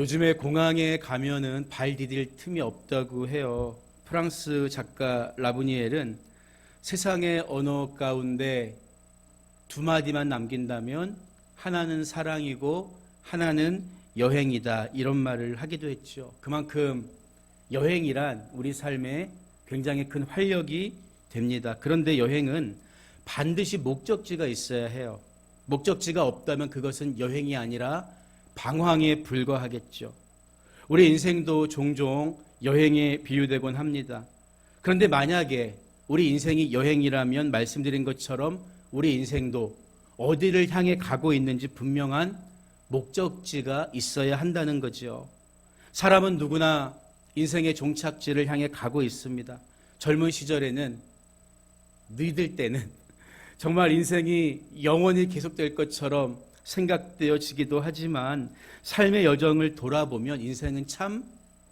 요즘에 공항에 가면은 발 디딜 틈이 없다고 해요. 프랑스 작가 라브니엘은 세상의 언어 가운데 두 마디만 남긴다면 하나는 사랑이고 하나는 여행이다 이런 말을 하기도 했죠. 그만큼 여행이란 우리 삶에 굉장히 큰 활력이 됩니다. 그런데 여행은 반드시 목적지가 있어야 해요. 목적지가 없다면 그것은 여행이 아니라 방황에 불과하겠죠. 우리 인생도 종종 여행에 비유되곤 합니다. 그런데 만약에 우리 인생이 여행이라면 말씀드린 것처럼 우리 인생도 어디를 향해 가고 있는지 분명한 목적지가 있어야 한다는 거죠. 사람은 누구나 인생의 종착지를 향해 가고 있습니다. 젊은 시절에는 너희들 때는 정말 인생이 영원히 계속될 것처럼 생각되어지기도 하지만 삶의 여정을 돌아보면 인생은 참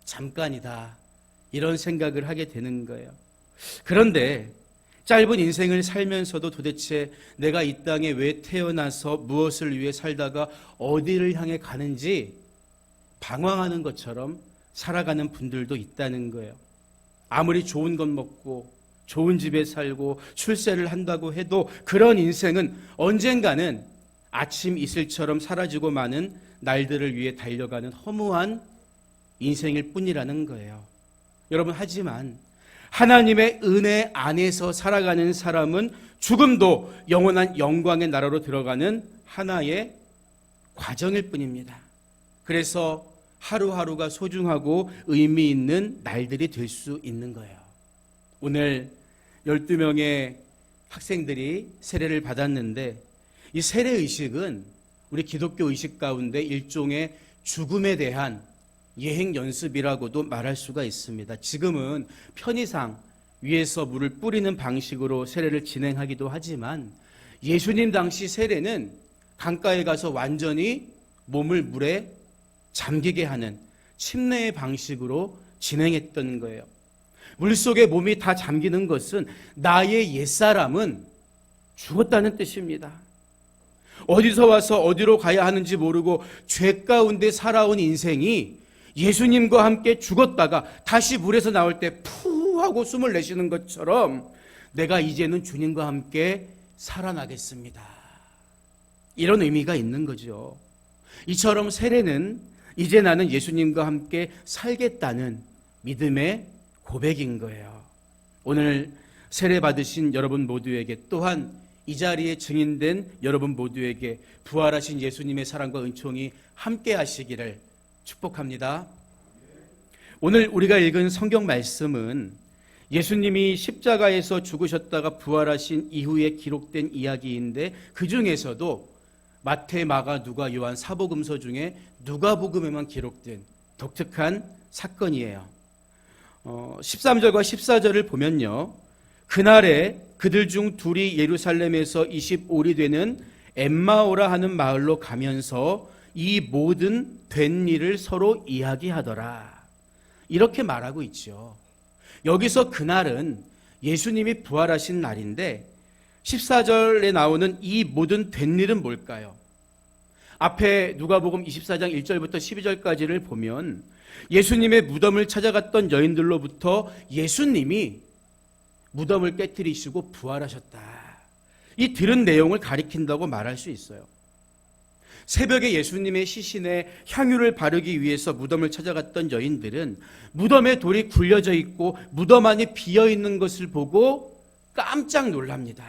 잠깐이다. 이런 생각을 하게 되는 거예요. 그런데 짧은 인생을 살면서도 도대체 내가 이 땅에 왜 태어나서 무엇을 위해 살다가 어디를 향해 가는지 방황하는 것처럼 살아가는 분들도 있다는 거예요. 아무리 좋은 것 먹고 좋은 집에 살고 출세를 한다고 해도 그런 인생은 언젠가는 아침 이슬처럼 사라지고 마는 날들을 위해 달려가는 허무한 인생일 뿐이라는 거예요. 여러분, 하지만 하나님의 은혜 안에서 살아가는 사람은 죽음도 영원한 영광의 나라로 들어가는 하나의 과정일 뿐입니다. 그래서 하루하루가 소중하고 의미 있는 날들이 될 수 있는 거예요. 오늘 12명의 학생들이 세례를 받았는데 이 세례 의식은 우리 기독교 의식 가운데 일종의 죽음에 대한 예행 연습이라고도 말할 수가 있습니다. 지금은 편의상 위에서 물을 뿌리는 방식으로 세례를 진행하기도 하지만 예수님 당시 세례는 강가에 가서 완전히 몸을 물에 잠기게 하는 침례의 방식으로 진행했던 거예요. 물 속에 몸이 다 잠기는 것은 나의 옛사람은 죽었다는 뜻입니다. 어디서 와서 어디로 가야 하는지 모르고 죄 가운데 살아온 인생이 예수님과 함께 죽었다가 다시 물에서 나올 때 푸 하고 숨을 내쉬는 것처럼 내가 이제는 주님과 함께 살아나겠습니다. 이런 의미가 있는 거죠. 이처럼 세례는 이제 나는 예수님과 함께 살겠다는 믿음의 고백인 거예요. 오늘 세례 받으신 여러분 모두에게 또한 이 자리에 증인된 여러분 모두에게 부활하신 예수님의 사랑과 은총이 함께 하시기를 축복합니다. 오늘 우리가 읽은 성경 말씀은 예수님이 십자가에서 죽으셨다가 부활하신 이후에 기록된 이야기인데 그 중에서도 마태, 마가, 누가, 요한 사복음서 중에 누가복음에만 기록된 독특한 사건이에요. 어, 13절과 14절을 보면요. 그날에 그들 중 둘이 예루살렘에서 25리 되는 엠마오라 하는 마을로 가면서 이 모든 된 일을 서로 이야기하더라. 이렇게 말하고 있죠. 여기서 그날은 예수님이 부활하신 날인데 14절에 나오는 이 모든 된 일은 뭘까요? 앞에 누가복음 24장 1절부터 12절까지를 보면 예수님의 무덤을 찾아갔던 여인들로부터 예수님이 무덤을 깨뜨리시고 부활하셨다. 이 들은 내용을 가리킨다고 말할 수 있어요. 새벽에 예수님의 시신에 향유를 바르기 위해서 무덤을 찾아갔던 여인들은 무덤에 돌이 굴려져 있고 무덤 안이 비어 있는 것을 보고 깜짝 놀랍니다.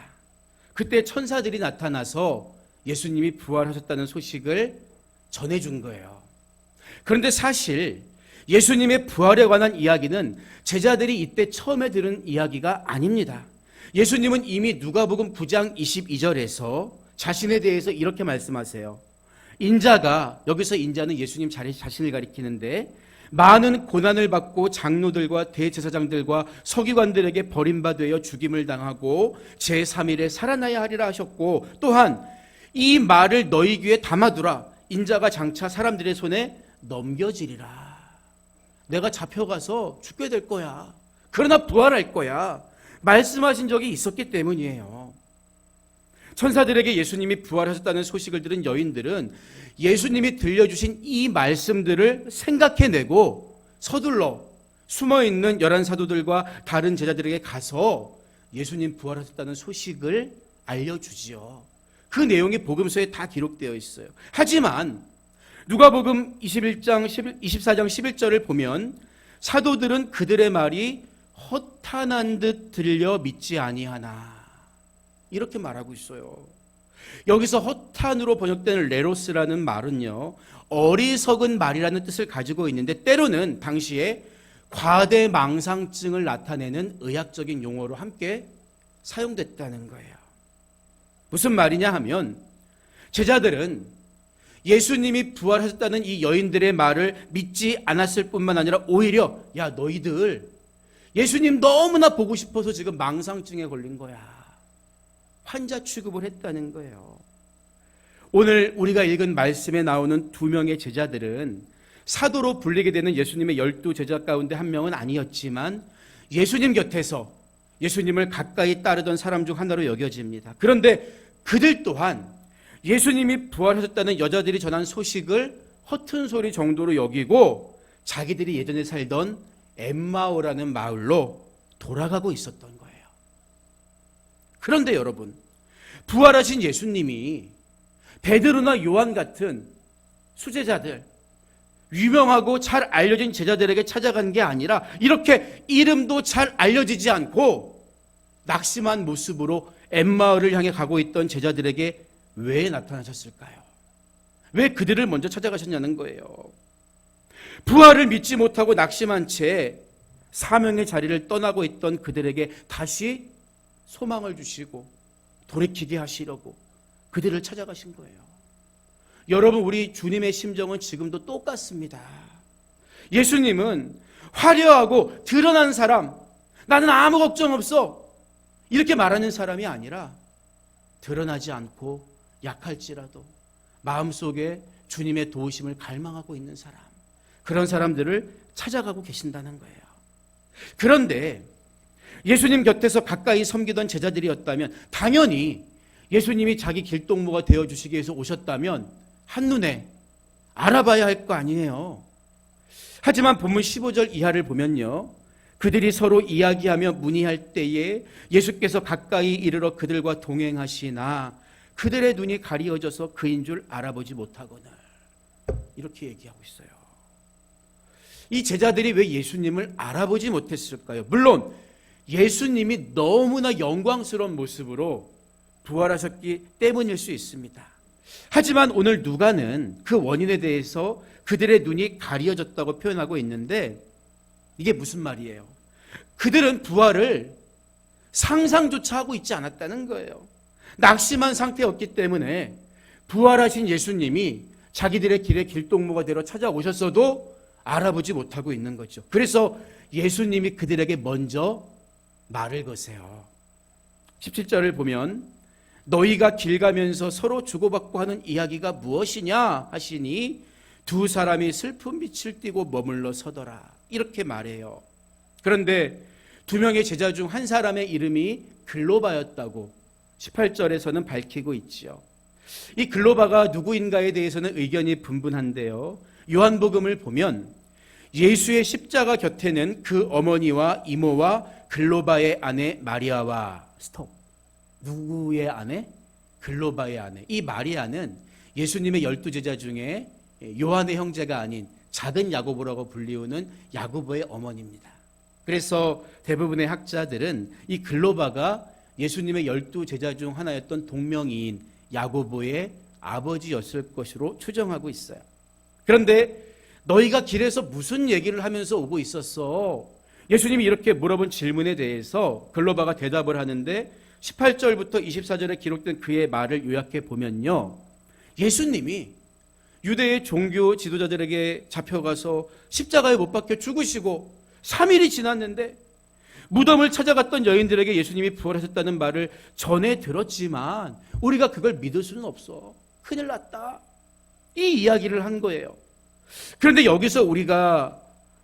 그때 천사들이 나타나서 예수님이 부활하셨다는 소식을 전해준 거예요. 그런데 사실 예수님의 부활에 관한 이야기는 제자들이 이때 처음에 들은 이야기가 아닙니다. 예수님은 이미 누가복음 9장 22절에서 자신에 대해서 이렇게 말씀하세요. 인자가 여기서 인자는 예수님 자신을 가리키는데 많은 고난을 받고 장로들과 대제사장들과 서기관들에게 버림받아 죽임을 당하고 제3일에 살아나야 하리라 하셨고 또한 이 말을 너희 귀에 담아두라 인자가 장차 사람들의 손에 넘겨지리라 내가 잡혀가서 죽게 될 거야 그러나 부활할 거야 말씀하신 적이 있었기 때문이에요 천사들에게 예수님이 부활하셨다는 소식을 들은 여인들은 예수님이 들려주신 이 말씀들을 생각해내고 서둘러 숨어 있는 열한 사도들과 다른 제자들에게 가서 예수님 부활하셨다는 소식을 알려주지요. 그 내용이 복음서에 다 기록되어 있어요. 하지만 누가복음 21장 11, 24장 11절을 보면 사도들은 그들의 말이 허탄한 듯 들려 믿지 아니하나 이렇게 말하고 있어요. 여기서 허탄으로 번역되는 레로스라는 말은요 어리석은 말이라는 뜻을 가지고 있는데 때로는 당시에 과대망상증을 나타내는 의학적인 용어로 함께 사용됐다는 거예요. 무슨 말이냐 하면 제자들은 예수님이 부활하셨다는 이 여인들의 말을 믿지 않았을 뿐만 아니라 오히려 야 너희들 예수님 너무나 보고 싶어서 지금 망상증에 걸린 거야. 환자 취급을 했다는 거예요. 오늘 우리가 읽은 말씀에 나오는 두 명의 제자들은 사도로 불리게 되는 예수님의 열두 제자 가운데 한 명은 아니었지만 예수님 곁에서 예수님을 가까이 따르던 사람 중 하나로 여겨집니다. 그런데 그들 또한 예수님이 부활하셨다는 여자들이 전한 소식을 허튼 소리 정도로 여기고 자기들이 예전에 살던 엠마오라는 마을로 돌아가고 있었던 거예요. 그런데 여러분, 부활하신 예수님이 베드로나 요한 같은 수제자들, 유명하고 잘 알려진 제자들에게 찾아간 게 아니라 이렇게 이름도 잘 알려지지 않고 낙심한 모습으로 엠마을을 향해 가고 있던 제자들에게 왜 나타나셨을까요? 왜 그들을 먼저 찾아가셨냐는 거예요. 부활을 믿지 못하고 낙심한 채 사명의 자리를 떠나고 있던 그들에게 다시 소망을 주시고 돌이키게 하시려고 그들을 찾아가신 거예요. 여러분, 우리 주님의 심정은 지금도 똑같습니다. 예수님은 화려하고 드러난 사람, 나는 아무 걱정 없어. 이렇게 말하는 사람이 아니라 드러나지 않고 약할지라도 마음속에 주님의 도우심을 갈망하고 있는 사람. 그런 사람들을 찾아가고 계신다는 거예요. 그런데 예수님 곁에서 가까이 섬기던 제자들이었다면 당연히 예수님이 자기 길동무가 되어 주시기 위해서 오셨다면 한눈에 알아봐야 할 거 아니에요. 하지만 본문 15절 이하를 보면요. 그들이 서로 이야기하며 문의할 때에 예수께서 가까이 이르러 그들과 동행하시나 그들의 눈이 가리어져서 그인 줄 알아보지 못하거늘 이렇게 얘기하고 있어요. 이 제자들이 왜 예수님을 알아보지 못했을까요? 물론 예수님이 너무나 영광스러운 모습으로 부활하셨기 때문일 수 있습니다. 하지만 오늘 누가는 그 원인에 대해서 그들의 눈이 가리어졌다고 표현하고 있는데 이게 무슨 말이에요? 그들은 부활을 상상조차 하고 있지 않았다는 거예요. 낙심한 상태였기 때문에 부활하신 예수님이 자기들의 길에 길동무가 되러 찾아오셨어도 알아보지 못하고 있는 거죠. 그래서 예수님이 그들에게 먼저 말을 거세요. 17절을 보면 너희가 길 가면서 서로 주고받고 하는 이야기가 무엇이냐 하시니 두 사람이 슬픈 빛을 띠고 머물러 서더라. 이렇게 말해요. 그런데 두 명의 제자 중 한 사람의 이름이 글로바였다고 18절에서는 밝히고 있지요. 이 글로바가 누구인가에 대해서는 의견이 분분한데요. 요한복음을 보면 예수의 십자가 곁에는 그 어머니와 이모와 글로바의 아내 마리아와 스톱. 누구의 아내? 글로바의 아내. 이 마리아는 예수님의 열두 제자 중에 요한의 형제가 아닌 작은 야고보라고 불리우는 야고보의 어머니입니다. 그래서 대부분의 학자들은 이 글로바가 예수님의 열두 제자 중 하나였던 동명이인 야고보의 아버지였을 것으로 추정하고 있어요. 그런데 너희가 길에서 무슨 얘기를 하면서 오고 있었어? 예수님이 이렇게 물어본 질문에 대해서 글로바가 대답을 하는데 18절부터 24절에 기록된 그의 말을 요약해 보면요. 예수님이 유대의 종교 지도자들에게 잡혀가서 십자가에 못 박혀 죽으시고 3일이 지났는데 무덤을 찾아갔던 여인들에게 예수님이 부활하셨다는 말을 전해 들었지만 우리가 그걸 믿을 수는 없어. 큰일 났다. 이 이야기를 한 거예요. 그런데 여기서 우리가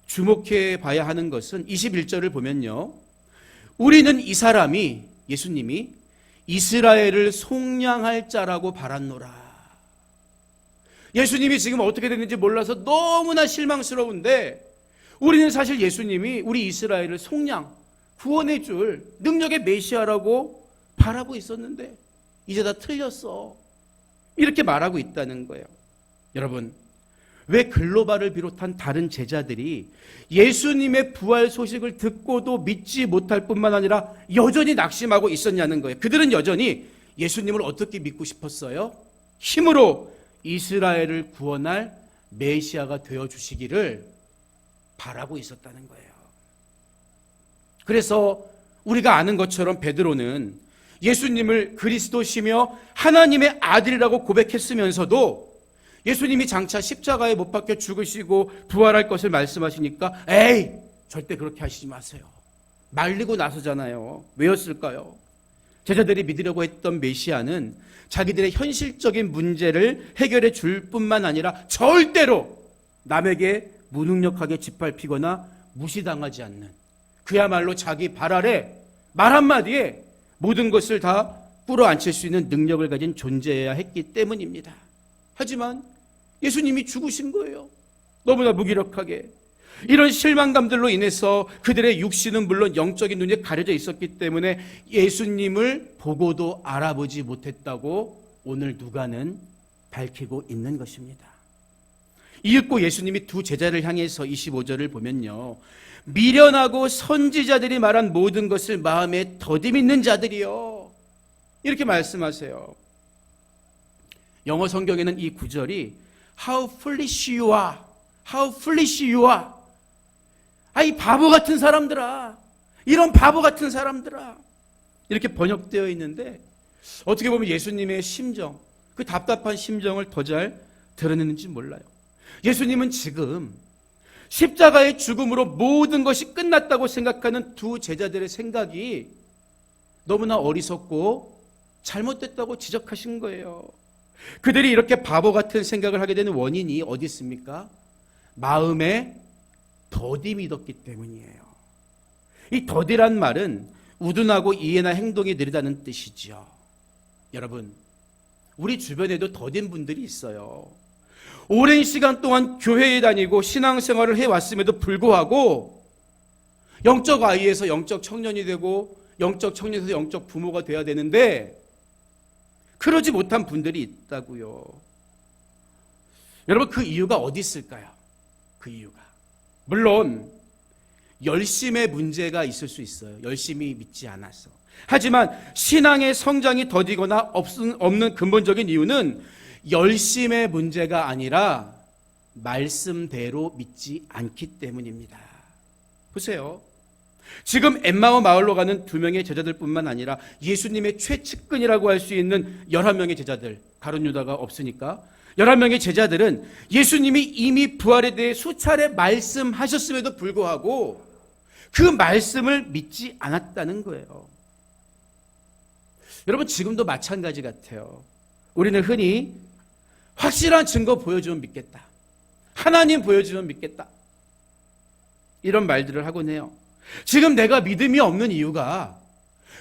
주목해 봐야 하는 것은 21절을 보면요. 우리는 이 사람이 예수님이 이스라엘을 속량할 자라고 바랐노라. 예수님이 지금 어떻게 됐는지 몰라서 너무나 실망스러운데 우리는 사실 예수님이 우리 이스라엘을 속량, 구원해 줄 능력의 메시아라고 바라고 있었는데 이제 다 틀렸어. 이렇게 말하고 있다는 거예요. 여러분, 왜 글로바를 비롯한 다른 제자들이 예수님의 부활 소식을 듣고도 믿지 못할 뿐만 아니라 여전히 낙심하고 있었냐는 거예요. 그들은 여전히 예수님을 어떻게 믿고 싶었어요? 힘으로 이스라엘을 구원할 메시아가 되어 주시기를 바라고 있었다는 거예요. 그래서 우리가 아는 것처럼 베드로는 예수님을 그리스도시며 하나님의 아들이라고 고백했으면서도 예수님이 장차 십자가에 못 박혀 죽으시고 부활할 것을 말씀하시니까 에이 절대 그렇게 하시지 마세요. 말리고 나서잖아요. 왜였을까요? 제자들이 믿으려고 했던 메시아는 자기들의 현실적인 문제를 해결해 줄 뿐만 아니라 절대로 남에게 무능력하게 짓밟히거나 무시당하지 않는 그야말로 자기 발 아래 말 한마디에 모든 것을 다 끌어안칠 수 있는 능력을 가진 존재여야 했기 때문입니다. 하지만 예수님이 죽으신 거예요. 너무나 무기력하게. 이런 실망감들로 인해서 그들의 육신은 물론 영적인 눈이 가려져 있었기 때문에 예수님을 보고도 알아보지 못했다고 오늘 누가는 밝히고 있는 것입니다. 이윽고 예수님이 두 제자를 향해서 25절을 보면요. 미련하고 선지자들이 말한 모든 것을 마음에 더듬 있는 자들이요. 이렇게 말씀하세요. 영어 성경에는 이 구절이 How foolish you are. How foolish you are. 아, 이 바보 같은 사람들아. 이런 바보 같은 사람들아. 이렇게 번역되어 있는데 어떻게 보면 예수님의 심정, 그 답답한 심정을 더 잘 드러내는지 몰라요. 예수님은 지금 십자가의 죽음으로 모든 것이 끝났다고 생각하는 두 제자들의 생각이 너무나 어리석고 잘못됐다고 지적하신 거예요. 그들이 이렇게 바보 같은 생각을 하게 되는 원인이 어디 있습니까? 마음에 더디 믿었기 때문이에요. 이 더디란 말은 우둔하고 이해나 행동이 느리다는 뜻이지요. 여러분, 우리 주변에도 더딘 분들이 있어요. 오랜 시간 동안 교회에 다니고 신앙생활을 해왔음에도 불구하고 영적 아이에서 영적 청년이 되고 영적 청년에서 영적 부모가 돼야 되는데 그러지 못한 분들이 있다고요. 여러분 그 이유가 어디 있을까요? 그 이유가 물론 열심의 문제가 있을 수 있어요. 열심히 믿지 않아서. 하지만 신앙의 성장이 더디거나 없는 근본적인 이유는 열심의 문제가 아니라 말씀대로 믿지 않기 때문입니다. 보세요. 지금 엠마오 마을로 가는 두 명의 제자들뿐만 아니라 예수님의 최측근이라고 할 수 있는 11명의 제자들, 가론 유다가 없으니까 11명의 제자들은 예수님이 이미 부활에 대해 수차례 말씀하셨음에도 불구하고 그 말씀을 믿지 않았다는 거예요. 여러분 지금도 마찬가지 같아요. 우리는 흔히 확실한 증거 보여주면 믿겠다. 하나님 보여주면 믿겠다. 이런 말들을 하곤 해요. 지금 내가 믿음이 없는 이유가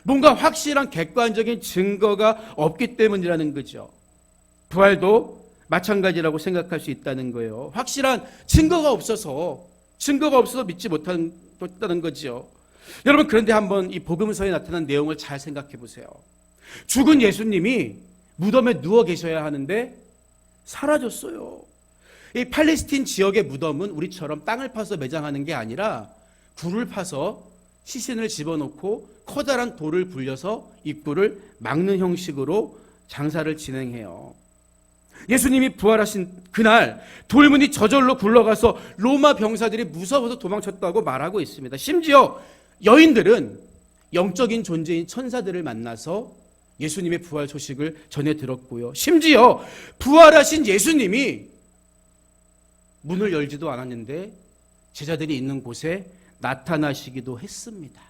뭔가 확실한 객관적인 증거가 없기 때문이라는 거죠. 부활도 마찬가지라고 생각할 수 있다는 거예요. 확실한 증거가 없어서 증거가 없어서 믿지 못한다는 거죠. 여러분 그런데 한번 이 복음서에 나타난 내용을 잘 생각해 보세요. 죽은 예수님이 무덤에 누워 계셔야 하는데 사라졌어요. 이 팔레스틴 지역의 무덤은 우리처럼 땅을 파서 매장하는 게 아니라 굴을 파서 시신을 집어넣고 커다란 돌을 불려서 입구를 막는 형식으로 장사를 진행해요. 예수님이 부활하신 그날 돌문이 저절로 굴러가서 로마 병사들이 무서워서 도망쳤다고 말하고 있습니다. 심지어 여인들은 영적인 존재인 천사들을 만나서 예수님의 부활 소식을 전해 들었고요. 심지어 부활하신 예수님이 문을 열지도 않았는데 제자들이 있는 곳에 나타나시기도 했습니다.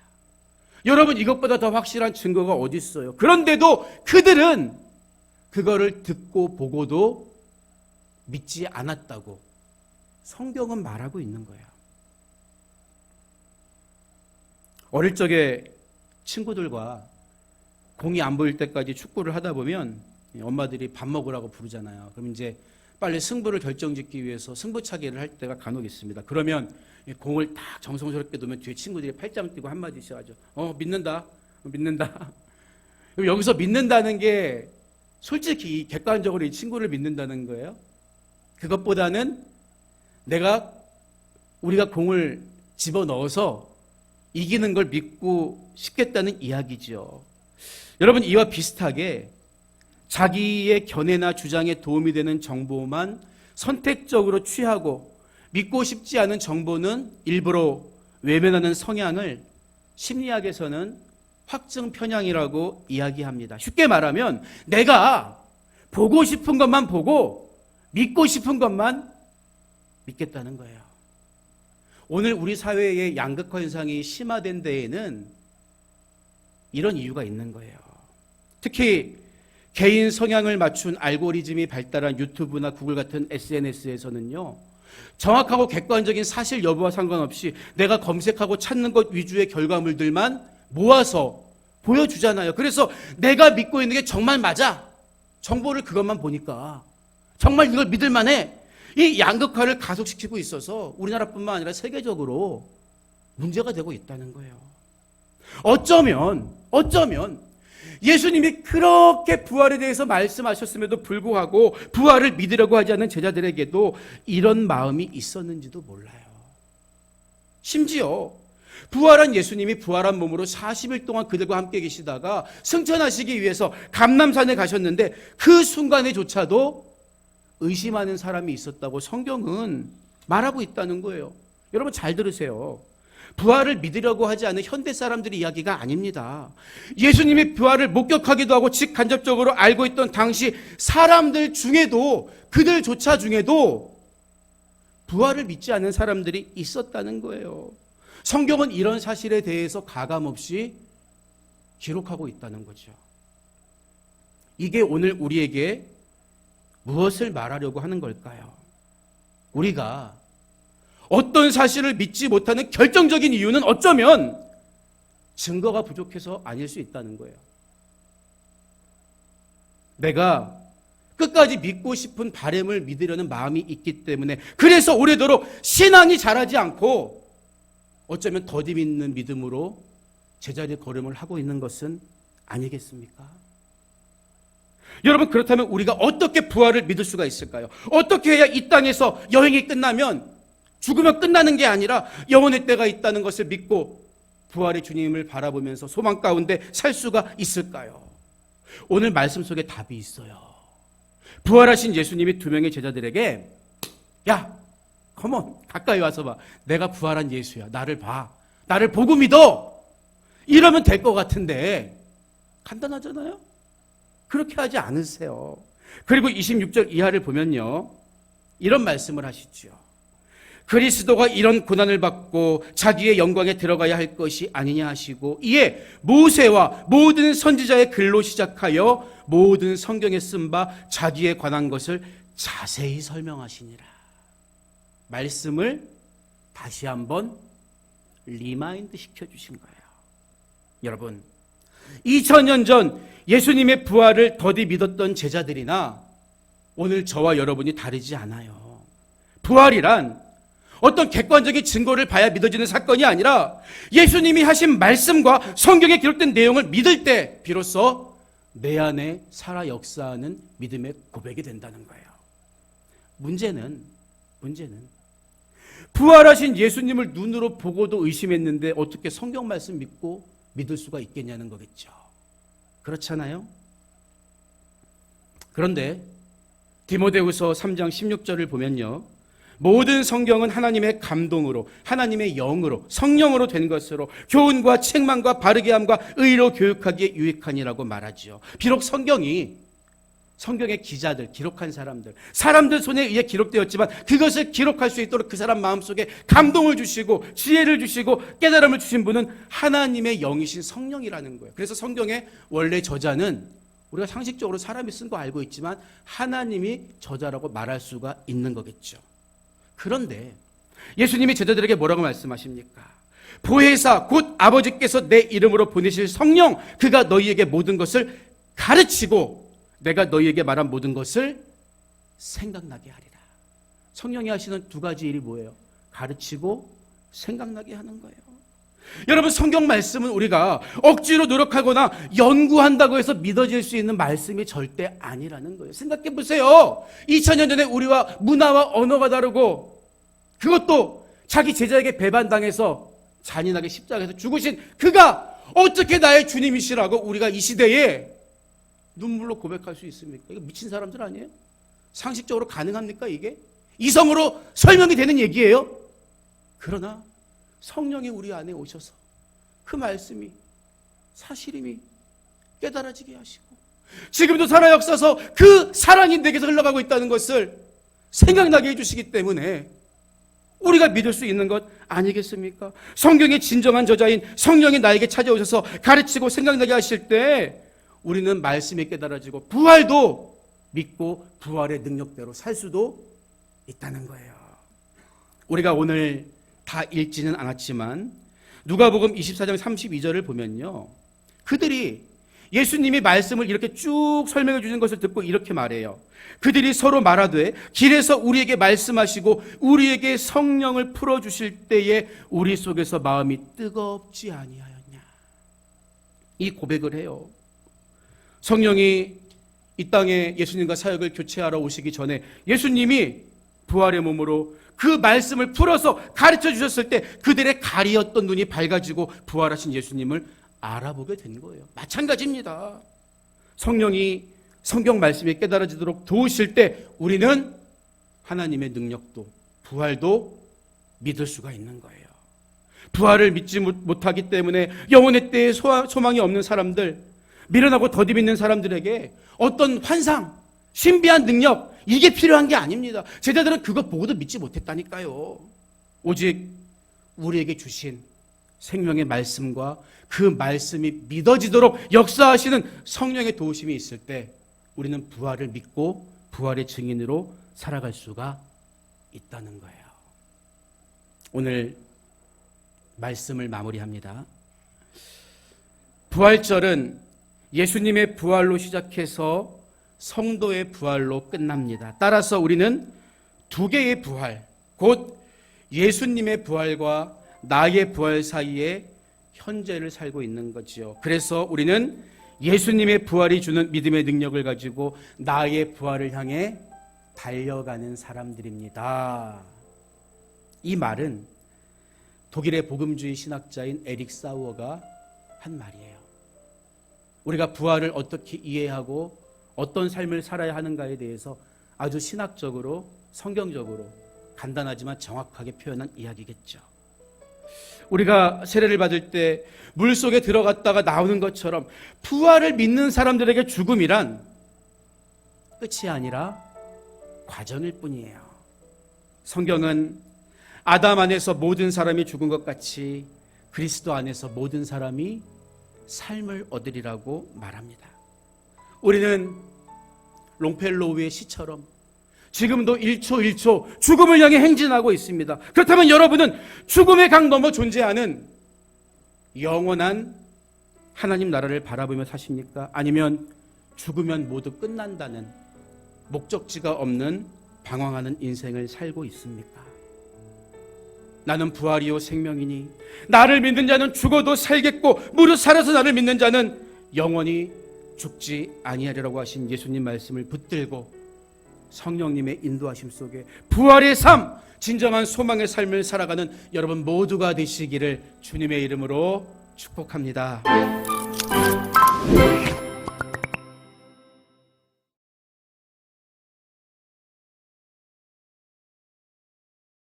여러분 이것보다 더 확실한 증거가 어디 있어요? 그런데도 그들은 그거를 듣고 보고도 믿지 않았다고 성경은 말하고 있는 거예요. 어릴 적에 친구들과 공이 안 보일 때까지 축구를 하다 보면 엄마들이 밥 먹으라고 부르잖아요. 그럼 이제 빨리 승부를 결정짓기 위해서 승부차기를 할 때가 간혹 있습니다. 그러면 이 공을 딱 정성스럽게 놓으면 뒤에 친구들이 팔짱 뛰고 한마디씩 하죠. 어, 믿는다. 어, 믿는다. 여기서 믿는다는 게 솔직히 객관적으로 이 친구를 믿는다는 거예요. 그것보다는 내가 우리가 공을 집어 넣어서 이기는 걸 믿고 싶겠다는 이야기죠. 여러분 이와 비슷하게 자기의 견해나 주장에 도움이 되는 정보만 선택적으로 취하고 믿고 싶지 않은 정보는 일부러 외면하는 성향을 심리학에서는 확증 편향이라고 이야기합니다. 쉽게 말하면 내가 보고 싶은 것만 보고 믿고 싶은 것만 믿겠다는 거예요. 오늘 우리 사회의 양극화 현상이 심화된 데에는 이런 이유가 있는 거예요. 특히 개인 성향을 맞춘 알고리즘이 발달한 유튜브나 구글 같은 SNS에서는요. 정확하고 객관적인 사실 여부와 상관없이 내가 검색하고 찾는 것 위주의 결과물들만 모아서 보여주잖아요. 그래서 내가 믿고 있는 게 정말 맞아. 정보를 그것만 보니까 정말 이걸 믿을 만해. 이 양극화를 가속시키고 있어서 우리나라뿐만 아니라 세계적으로 문제가 되고 있다는 거예요. 어쩌면, 어쩌면 예수님이 그렇게 부활에 대해서 말씀하셨음에도 불구하고 부활을 믿으려고 하지 않는 제자들에게도 이런 마음이 있었는지도 몰라요. 심지어 부활한 예수님이 부활한 몸으로 40일 동안 그들과 함께 계시다가 승천하시기 위해서 감남산에 가셨는데 그 순간에조차도 의심하는 사람이 있었다고 성경은 말하고 있다는 거예요. 여러분 잘 들으세요. 부활을 믿으려고 하지 않는 현대 사람들의 이야기가 아닙니다. 예수님이 부활을 목격하기도 하고 직간접적으로 알고 있던 당시 사람들 중에도 그들조차 중에도 부활을 믿지 않는 사람들이 있었다는 거예요. 성경은 이런 사실에 대해서 가감없이 기록하고 있다는 거죠. 이게 오늘 우리에게 무엇을 말하려고 하는 걸까요? 우리가 어떤 사실을 믿지 못하는 결정적인 이유는 어쩌면 증거가 부족해서 아닐 수 있다는 거예요. 내가 끝까지 믿고 싶은 바램을 믿으려는 마음이 있기 때문에 그래서 오래도록 신앙이 자라지 않고 어쩌면 더디 믿는 믿음으로 제자리 걸음을 하고 있는 것은 아니겠습니까? 여러분 그렇다면 우리가 어떻게 부활을 믿을 수가 있을까요? 어떻게 해야 이 땅에서 여행이 끝나면 죽으면 끝나는 게 아니라 영원의 때가 있다는 것을 믿고 부활의 주님을 바라보면서 소망 가운데 살 수가 있을까요? 오늘 말씀 속에 답이 있어요. 부활하신 예수님이 두 명의 제자들에게 야, 컴온 가까이 와서 봐. 내가 부활한 예수야. 나를 봐. 나를 보고 믿어. 이러면 될 것 같은데 간단하잖아요. 그렇게 하지 않으세요. 그리고 26절 이하를 보면요. 이런 말씀을 하시죠. 그리스도가 이런 고난을 받고 자기의 영광에 들어가야 할 것이 아니냐 하시고 이에 모세와 모든 선지자의 글로 시작하여 모든 성경에 쓴 바 자기에 관한 것을 자세히 설명하시니라. 말씀을 다시 한번 리마인드 시켜 주신 거예요. 여러분, 2000년 전 예수님의 부활을 더디 믿었던 제자들이나 오늘 저와 여러분이 다르지 않아요. 부활이란 어떤 객관적인 증거를 봐야 믿어지는 사건이 아니라 예수님이 하신 말씀과 성경에 기록된 내용을 믿을 때 비로소 내 안에 살아 역사하는 믿음의 고백이 된다는 거예요. 문제는 문제는 부활하신 예수님을 눈으로 보고도 의심했는데 어떻게 성경 말씀 믿고 믿을 수가 있겠냐는 거겠죠. 그렇잖아요? 그런데 디모데후서 3장 16절을 보면요. 모든 성경은 하나님의 감동으로 하나님의 영으로 성령으로 된 것으로 교훈과 책망과 바르게 함과 의로 교육하기에 유익하니라고 말하지요. 비록 성경이 성경의 기자들, 기록한 사람들, 사람들 손에 의해 기록되었지만 그것을 기록할 수 있도록 그 사람 마음속에 감동을 주시고 지혜를 주시고 깨달음을 주신 분은 하나님의 영이신 성령이라는 거예요. 그래서 성경의 원래 저자는 우리가 상식적으로 사람이 쓴 거 알고 있지만 하나님이 저자라고 말할 수가 있는 거겠죠. 그런데 예수님이 제자들에게 뭐라고 말씀하십니까? 보혜사 곧 아버지께서 내 이름으로 보내실 성령 그가 너희에게 모든 것을 가르치고 내가 너희에게 말한 모든 것을 생각나게 하리라. 성령이 하시는 두 가지 일이 뭐예요? 가르치고 생각나게 하는 거예요. 여러분 성경 말씀은 우리가 억지로 노력하거나 연구한다고 해서 믿어질 수 있는 말씀이 절대 아니라는 거예요. 생각해 보세요. 2000년 전에 우리와 문화와 언어가 다르고 그것도 자기 제자에게 배반당해서 잔인하게 십자가에서 죽으신 그가 어떻게 나의 주님이시라고 우리가 이 시대에 눈물로 고백할 수 있습니까? 이거 미친 사람들 아니에요? 상식적으로 가능합니까 이게? 이성으로 설명이 되는 얘기예요? 그러나 성령이 우리 안에 오셔서 그 말씀이 사실임이 깨달아지게 하시고 지금도 살아 역사서 그 사랑이 내게서 흘러가고 있다는 것을 생각나게 해주시기 때문에 우리가 믿을 수 있는 것 아니겠습니까? 성경의 진정한 저자인 성령이 나에게 찾아오셔서 가르치고 생각나게 하실 때 우리는 말씀이 깨달아지고 부활도 믿고 부활의 능력대로 살 수도 있다는 거예요. 우리가 오늘 다 읽지는 않았지만 누가복음 24장 32절을 보면요. 그들이 예수님이 말씀을 이렇게 쭉 설명해 주는 것을 듣고 이렇게 말해요. 그들이 서로 말하되 길에서 우리에게 말씀하시고 우리에게 성령을 풀어 주실 때에 우리 속에서 마음이 뜨겁지 아니하였냐. 이 고백을 해요. 성령이 이 땅에 예수님과 사역을 교체하러 오시기 전에 예수님이 부활의 몸으로 그 말씀을 풀어서 가르쳐 주셨을 때 그들의 가리었던 눈이 밝아지고 부활하신 예수님을 알아보게 된 거예요. 마찬가지입니다. 성령이 성경 말씀이 깨달아지도록 도우실 때 우리는 하나님의 능력도 부활도 믿을 수가 있는 거예요. 부활을 믿지 못하기 때문에 영혼의 때에 소망이 없는 사람들, 미련하고 더디 믿는 사람들에게 어떤 환상, 신비한 능력, 이게 필요한 게 아닙니다. 제자들은 그것 보고도 믿지 못했다니까요. 오직 우리에게 주신 생명의 말씀과 그 말씀이 믿어지도록 역사하시는 성령의 도우심이 있을 때 우리는 부활을 믿고 부활의 증인으로 살아갈 수가 있다는 거예요. 오늘 말씀을 마무리합니다. 부활절은 예수님의 부활로 시작해서 성도의 부활로 끝납니다. 따라서 우리는 두 개의 부활, 곧 예수님의 부활과 나의 부활 사이에 현재를 살고 있는 거지요. 그래서 우리는 예수님의 부활이 주는 믿음의 능력을 가지고 나의 부활을 향해 달려가는 사람들입니다. 이 말은 독일의 복음주의 신학자인 에릭 사우어가 한 말이에요. 우리가 부활을 어떻게 이해하고 어떤 삶을 살아야 하는가에 대해서 아주 신학적으로 성경적으로 간단하지만 정확하게 표현한 이야기겠죠. 우리가 세례를 받을 때 물 속에 들어갔다가 나오는 것처럼 부활을 믿는 사람들에게 죽음이란 끝이 아니라 과정일 뿐이에요. 성경은 아담 안에서 모든 사람이 죽은 것 같이 그리스도 안에서 모든 사람이 삶을 얻으리라고 말합니다. 우리는 롱펠로우의 시처럼 지금도 1초 1초 죽음을 향해 행진하고 있습니다. 그렇다면 여러분은 죽음의 강 넘어 존재하는 영원한 하나님 나라를 바라보며 사십니까? 아니면 죽으면 모두 끝난다는 목적지가 없는 방황하는 인생을 살고 있습니까? 나는 부활이요 생명이니 나를 믿는 자는 죽어도 살겠고 무릇 살아서 나를 믿는 자는 영원히 죽지 아니하리라고 하신 예수님 말씀을 붙들고 성령님의 인도하심 속에 부활의 삶, 진정한 소망의 삶을 살아가는 여러분 모두가 되시기를 주님의 이름으로 축복합니다.